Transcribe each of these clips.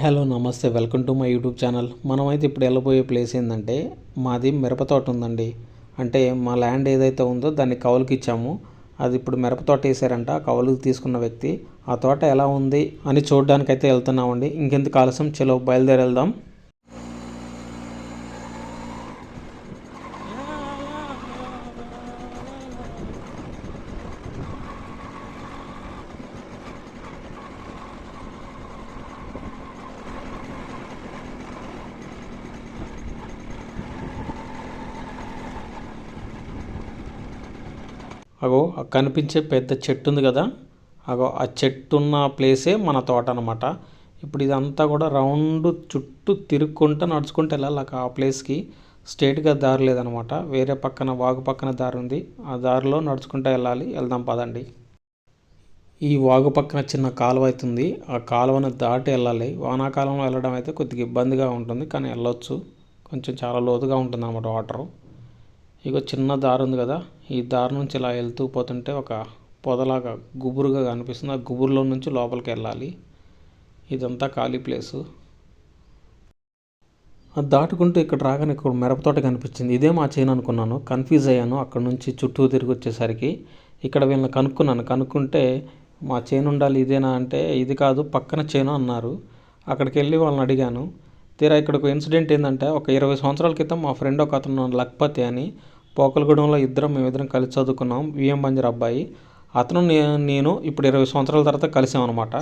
Hello నమస్తే. Welcome to my YouTube channel. మనమైతే ఇప్పుడు వెళ్ళబోయే ప్లేస్ ఏంటంటే మాది మిరప తోట ఉందండి. అంటే మా ల్యాండ్ ఏదైతే ఉందో దాన్ని కౌలుకి ఇచ్చాము. అది ఇప్పుడు మిరప తోట వేసారంట కౌలుకి తీసుకున్న వ్యక్తి ఆ తోట ఎలా ఉంది? అని చూడడానికి అయితే వెళ్తున్నామండి. ఇంకెందుకు ఆలస్యం? చలో బయలుదేరి వెళ్దాం. అగో ఆ కనిపించే పెద్ద చెట్టు ఉంది కదా? అగో ఆ చెట్టు ఉన్న ప్లేసే మన తోట అనమాట ఇప్పుడు ఇదంతా కూడా రౌండ్ చుట్టూ తిరుక్కుంటూ నడుచుకుంటూ వెళ్ళాలి ఆ ప్లేస్కి. స్ట్రేట్గా దారి లేదనమాట వేరే పక్కన వాగు పక్కన దారి ఉంది. ఆ దారిలో నడుచుకుంటూ వెళ్ళాలి. వెళ్దాం పదండి. ఈ వాగు పక్కన చిన్న కాలువ అవుతుంది ఆ కాలువను దాటి వెళ్ళాలి. వానాకాలంలో వెళ్ళడం అయితే కొద్దిగా ఇబ్బందిగా ఉంటుంది. కానీ వెళ్ళొచ్చు. కొంచెం చాలా లోతుగా ఉంటుంది అన్నమాట వాటరు. ఇగో చిన్న దారి ఉంది కదా? ఈ దారి నుంచి ఇలా వెళ్తూ పోతుంటే ఒక పొదలాగా గుబురుగా కనిపిస్తుంది. ఆ గుబురులో నుంచి లోపలికి వెళ్ళాలి. ఇదంతా ఖాళీ ప్లేసు. అది దాటుకుంటూ ఇక్కడ రాగానే ఇక్కడ మిరపతోట కనిపించింది. ఇదే మా చేను అనుకున్నాను. కన్ఫ్యూజ్ అయ్యాను. అక్కడ నుంచి చుట్టూ తిరిగి వచ్చేసరికి ఇక్కడ వీళ్ళని కనుక్కున్నాను. కనుక్కుంటే మా చేను ఉండాలి ఇదేనా అంటే ఇది కాదు పక్కన చేను అన్నారు. అక్కడికి వెళ్ళి వాళ్ళని అడిగాను. తీరా ఇక్కడ ఒక ఇన్సిడెంట్ ఏంటంటే ఒక ఇరవై సంవత్సరాల క్రితం మా ఫ్రెండ్ ఒక అతను లక్పతి అని పోకలగూడెంలో ఇద్దరం మేమిద్దరం కలిసి చదువుకున్నాం. విఎం బంజర్ అబ్బాయి. అతను నేను ఇప్పుడు ఇరవై సంవత్సరాల తర్వాత కలిసామన్నమాట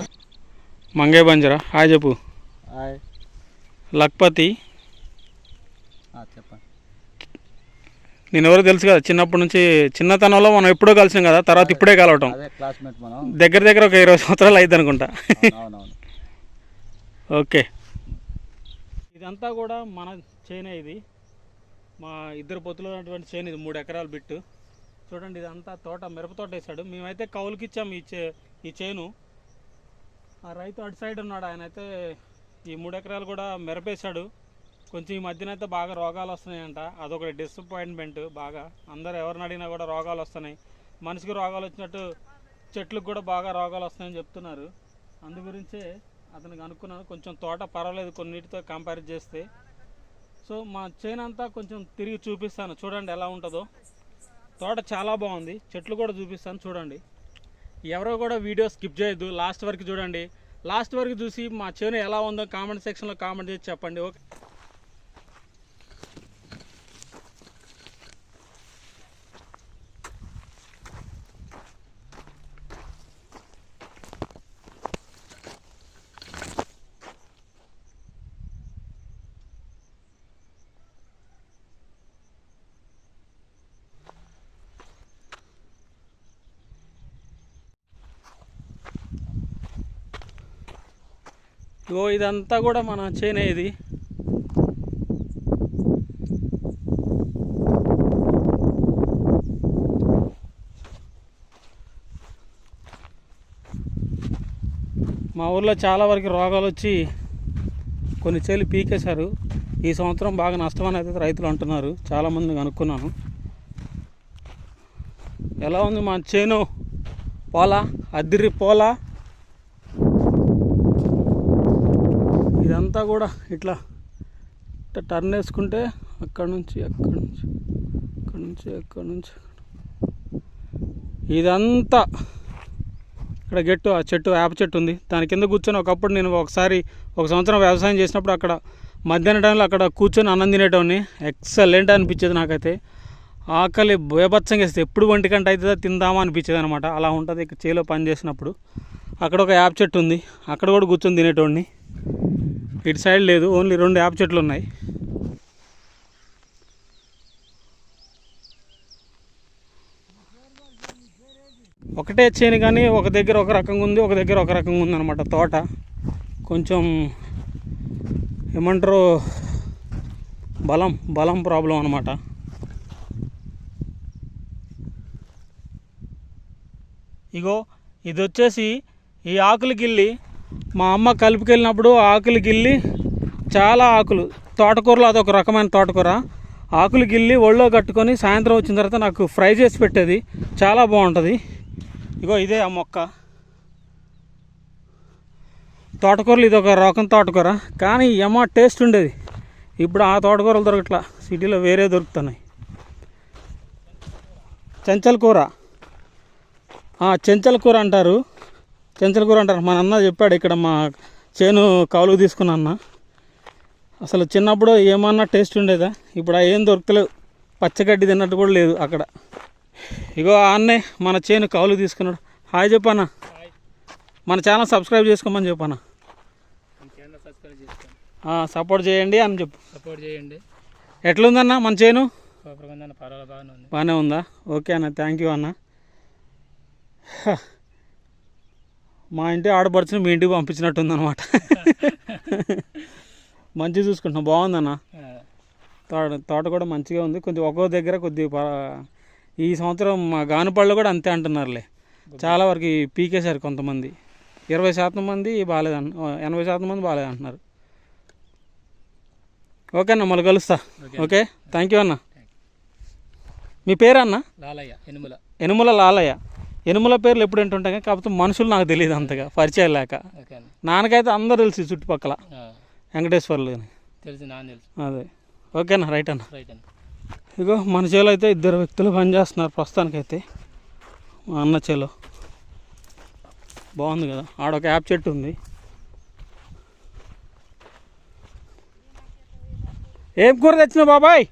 మంగే బంజరా హాయ్ చెప్పు. హాయ్. లక్పతి. ఆ, చెప్పండి. నేను ఎవరో తెలుసు కదా చిన్నప్పటి నుంచి చిన్నతనంలో మనం ఎప్పుడో కలిసాం కదా తర్వాత ఇప్పుడే కలవటం. అదే క్లాస్మేట్ మనం. దగ్గర దగ్గర ఒక ఇరవై సంవత్సరాలు అయింది అనుకుంటా. ఓకే. ఇదంతా కూడా మన చేనే ఇది. మా ఇద్దరు పొత్తులు ఉన్నటువంటి చేను ఇది మూడు ఎకరాలు బిట్టు. చూడండి ఇదంతా తోట మిరప తోట వేసాడు మేమైతే కౌలుకి ఇచ్చాము ఈ చే ఈ చేను. ఆ రైతు అటు సైడ్ ఉన్నాడు. ఆయన అయితే ఈ మూడు ఎకరాలు కూడా మిరపేశాడు. కొంచెం ఈ మధ్యన అయితే బాగా రోగాలు వస్తున్నాయంట. అదొక డిసప్పాయింట్మెంట్ బాగా. అందరు ఎవరిని అడిగినా కూడా రోగాలు వస్తున్నాయి. మనిషికి రోగాలు వచ్చినట్టు చెట్లకు కూడా బాగా రోగాలు వస్తున్నాయని చెప్తున్నారు. అందు గురించే అతనికి అనుకున్నాను. కొంచెం తోట పర్వాలేదు. కొన్నిటితో కంపేర్ చేస్తే. సో మా చేను అంతా కొంచెం తిరిగి చూపిస్తాను. చూడండి ఎలా ఉంటుందో. తోట చాలా బాగుంది. చెట్లు కూడా చూపిస్తాను చూడండి. ఎవరో కూడా వీడియో స్కిప్ చేయొద్దు. లాస్ట్ వరకు చూడండి. లాస్ట్ వరకు చూసి మా చేను ఎలా ఉందో కామెంట్ సెక్షన్లో కామెంట్ చేసి చెప్పండి. ఓకే. ఇగో ఇదంతా కూడా మన చేనే ఇది. మా ఊర్లో చాలా వరకు రోగాలు వచ్చి కొన్ని చేలు పీకేశారు. ఈ సంవత్సరం బాగా నష్టం అనేది రైతులు అంటున్నారు. చాలామంది కనుక్కున్నాను. ఎలా ఉంది మా చేను? పోలా? అద్దిరి పోలా? ఇదంతా కూడా ఇట్లా ఇట్లా టర్న్ వేసుకుంటే అక్కడ నుంచి అక్కడ నుంచి అక్కడ నుంచి అక్కడ నుంచి. ఇదంతా ఇక్కడ గెట్టు ఆ చెట్టు వేప చెట్టు ఉంది. దాని కింద కూర్చొని ఒకప్పుడు నేను ఒకసారి ఒక సంవత్సరం వ్యవసాయం చేసినప్పుడు అక్కడ మధ్యాహ్నం టైంలో అక్కడ కూర్చొని అన్నం తినేటోని ఎక్సలెంట్ అనిపించేది నాకైతే. ఆకలి బేబత్సంగా వేస్తే ఎప్పుడు ఒంటి గంట అవుతుందో తిందామా అనిపించేది అనమాట అలా ఉంటుంది ఇక్కడ చేలో పని చేసినప్పుడు. అక్కడ ఒక యాప్ చెట్టు ఉంది. అక్కడ కూడా కూర్చొని తినేటోడిని ఇటు సైడ్ లేదు ఓన్లీ రెండు యాప్ చెట్లు ఉన్నాయి. ఒకటే చేను కానీ ఒక దగ్గర ఒక రకంగా ఉంది ఒక దగ్గర ఒక రకంగా ఉందన్నమాట తోట. కొంచెం ఏమంటారు బలం బలం ప్రాబ్లం అనమాట ఇగో ఇది వచ్చేసి ఈ ఆకులకి వెళ్ళి మా అమ్మ కలుపుకెళ్ళినప్పుడు ఆకులు గిల్లి చాలా ఆకులు. తోటకూరలో అదొక రకమైన తోటకూర. ఆకులు గిల్లి ఒళ్ళో కట్టుకొని సాయంత్రం వచ్చిన తర్వాత నాకు ఫ్రై చేసి పెట్టేది. చాలా బాగుంటుంది. ఇగో ఇదే ఆ మొక్క. తోటకూరలు ఇది ఒక రకం తోటకూర. కానీ ఏమో టేస్ట్ ఉండేది. ఇప్పుడు ఆ తోటకూరలు దొరకట్లా. సిటీలో వేరే దొరుకుతున్నాయి. చెంచల కూర. ఆ, చెంచల కూర అంటారు. చెంచల కూర అంటారు. మా అన్న చెప్పాడు ఇక్కడ మా చేను కౌలుకు తీసుకున్న అన్న. అసలు చిన్నప్పుడు ఏమన్నా టేస్ట్ ఉండేదా? ఇప్పుడు ఏం దొరకలేవు పచ్చగడ్డి తిన్నట్టు కూడా లేదు అక్కడ. ఇగో ఆ అన్నే మన చేను కౌలుకు తీసుకున్నాడు. హాయ్ చెప్పన్నా మన ఛానల్ సబ్స్క్రైబ్ చేసుకోమని ఆ, సపోర్ట్ చేయండి అని చెప్పు. సపోర్ట్ చేయండి. ఎట్లుందన్న మన చేను? బాగానే ఉంది. ఓకే అన్న థ్యాంక్ యూ అన్న. మా ఇంటి ఆడపడుచుని మీ ఇంటికి పంపించినట్టుంది అనమాట మంచిగా చూసుకుంటున్నాం. బాగుందన్న? తోట తోట కూడా మంచిగా ఉంది. కొంచెం ఒక్కో దగ్గర కొద్దిగా ప- ఈ సంవత్సరం మా గానుపళ్ళు కూడా అంతే అంటున్నారులే. చాలా వరకు పీకేశారు కొంతమంది. ఇరవై శాతం మంది బాగాలేదు అంట ఎనభై శాతం మంది బాగాలేదు అంటున్నారు ఓకే అన్న మళ్ళీ కలుస్తా. ఓకే థ్యాంక్ యూ అన్న. మీ పేరు అన్న లాలయ్య ఎనుముల ఎనుముల లాలయ్య. ఎనుముల పేర్లు ఎప్పుడు వింటుంటాయి కానీ కాకపోతే మనుషులు నాకు తెలియదు అంతగా పరిచయం లేక. నాన్నకైతే అందరు తెలుసు చుట్టుపక్కల. వెంకటేశ్వర్లు అని. తెలుసు నా తెలుసు. అదే. ఓకేనా రైట్ అన్న. రైట్ అన్న. ఇగో మన చేలో అయితే ఇద్దరు వ్యక్తులు పనిచేస్తున్నారు ప్రస్తుతానికైతే. మా అన్న చేలో. బాగుంది కదా ఆడొక యాప్ చెట్టు ఉంది. ఏం కూర తెచ్చినావు బాబాయ్?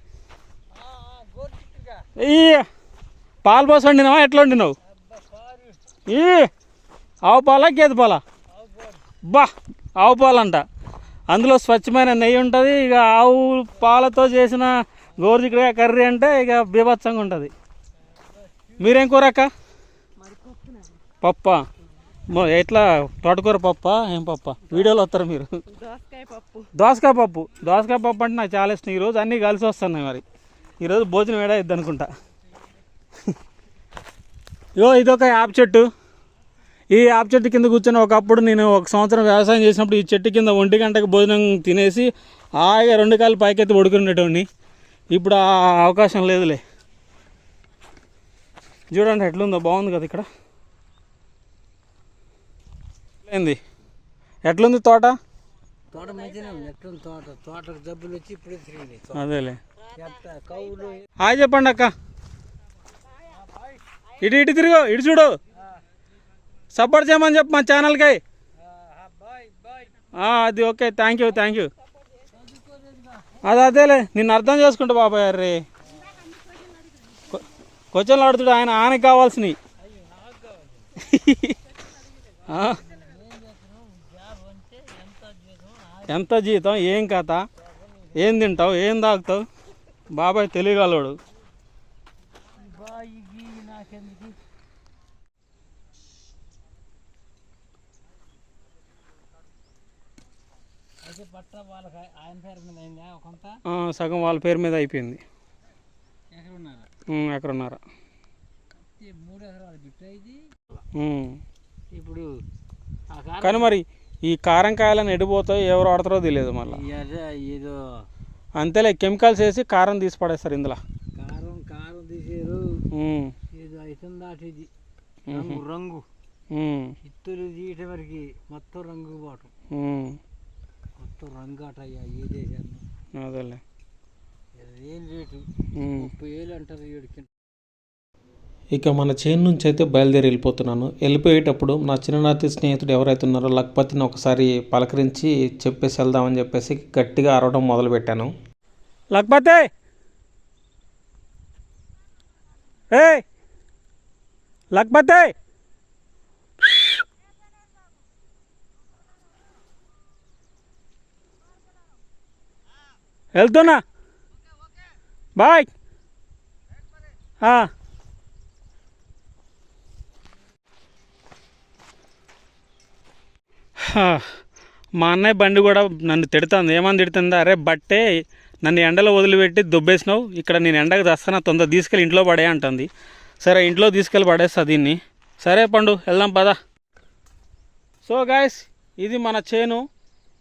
పాలు పోసి వండినావా? ఎట్లా వండినావు? ఈ ఆవు పాలా గేదె పాలా? బా ఆవు పాలంట. అందులో స్వచ్ఛమైన నెయ్యి ఉంటుంది ఇక ఆవు పాలతో చేసిన గోరుచిక్కుడుకాయ కర్రీ అంటే ఇక బీభత్సంగా ఉంటుంది. మీరేం కూర అక్క? పప్ప? ఎట్లా? తోటకూర పప్ప? ఏం పప్ప? వీడియోలో వస్తారు మీరు. దోసకాయ పప్పు. దోసకాయ పప్పు. అంటే నాకు చాలా ఇష్టం. ఈరోజు అన్నీ కలిసి వస్తున్నాయి మరి. ఈరోజు భోజనం ఏడా ఇద్ది అనుకుంటా ఇగో ఇదొక యాప్ చెట్టు. ఈ యాప్ చెట్టు కింద కూర్చొని ఒకప్పుడు నేను ఒక సంవత్సరం వ్యవసాయం చేసినప్పుడు ఈ చెట్టు కింద ఒంటి గంటకు భోజనం తినేసి హాయిగా రెండు కాళ్ళు పైకెత్తి పడుకునేటోడిని. ఇప్పుడు ఆ అవకాశం లేదులే. చూడండి ఎట్లుందో బాగుంది కదా ఇక్కడ. ఏంది? ఎట్లుంది తోట? తోట తోట? తోటకు వచ్చి ఇప్పుడే. అదేలే. హాయ్ చెప్పండి అక్క. ఇటు ఇటు తిరుగు ఇటు చూడు. సపోర్ట్ చేయమని చెప్పు మా ఛానల్కి. బాయ్ అది okay thank you thank you అది అదేలే నిన్ను అర్థం చేసుకుంటా బాబాయ్ రే క్వశ్చన్లు ఆడుతుడు ఆయన ఆయనకి కావాల్సినవి. ఎంత జీతం ఏం కథ ఏం తింటావు ఏం తాగుతావు? బాబాయ్ తెలియగలవాడు బాయ్ నాకెందుకు అయితే పట్ట వాళ్ళకి ఆయన పేరు మీద అయిందా కొంత ఆ, సగం వాళ్ళ పేరు మీద అయిపోయింది. ఎక్కడ ఉన్నారా మూడు ఎకరాలు ఇది. ఇప్పుడు కానీ మరి ఈ కారం కాయలను ఎడిపోతాయి ఎవరు వాడతారో తెలియదు మళ్ళీ. ఏదో అంతేలే కెమికల్స్ వేసి కారం తీసి పడేస్తారు ఇందులో. కారం కారం తీసారు. ఉమ్, ఏదో అవుతుంది దాటి ఇది రంగు. రంగు ఇత్తులు తీయటం వరకు మొత్తం రంగు పోవటం. మొత్తం రంగు అటయ్యా ఏ దేశాన్ని. అదేలే. ఏం రేటు. ముప్పై వేలు అంటారు ఏడుకి ఇక మన చేను నుంచి అయితే బయలుదేరి వెళ్ళిపోతున్నాను. వెళ్ళిపోయేటప్పుడు నా చిన్ననాటి స్నేహితుడు ఎవరైతే ఉన్నారో లక్పతిని ఒకసారి పలకరించి చెప్పేసి వెళ్దామని చెప్పేసి గట్టిగా అరవడం మొదలుపెట్టాను. లక్పతే! ఏ లక్పతే! వెళ్తున్నా. బాయ్. మా అన్నయ్య బండి కూడా నన్ను తిడుతుంది. ఏమని తిడుతుందా? అరే బట్టే నన్ను ఎండలో వదిలిపెట్టి దుబ్బేసినావు. ఇక్కడ నేను ఎండకు తెస్తాను? తొందర తీసుకెళ్ళి ఇంట్లో పడే అంటుంది. సరే ఇంట్లో తీసుకెళ్ళి పడేస్తా దీన్ని. సరే పండు వెళ్దాం పదా. సో గాయస్ ఇది మన చేను.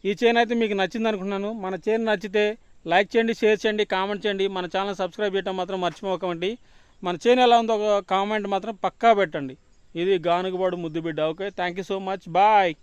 ఈ చేను అయితే మీకు నచ్చింది అనుకున్నాను మన చేను నచ్చితే లైక్ చేయండి షేర్ చేయండి కామెంట్ చేయండి. మన ఛానల్ సబ్స్క్రైబ్ చేయడం మాత్రం మర్చిపోకండి. మన చేను ఎలా ఉందో ఒక కామెంట్ మాత్రం పక్కా పెట్టండి. ఇది గానుగబాడు ముద్దు బిడ్డ okay thank you so much bye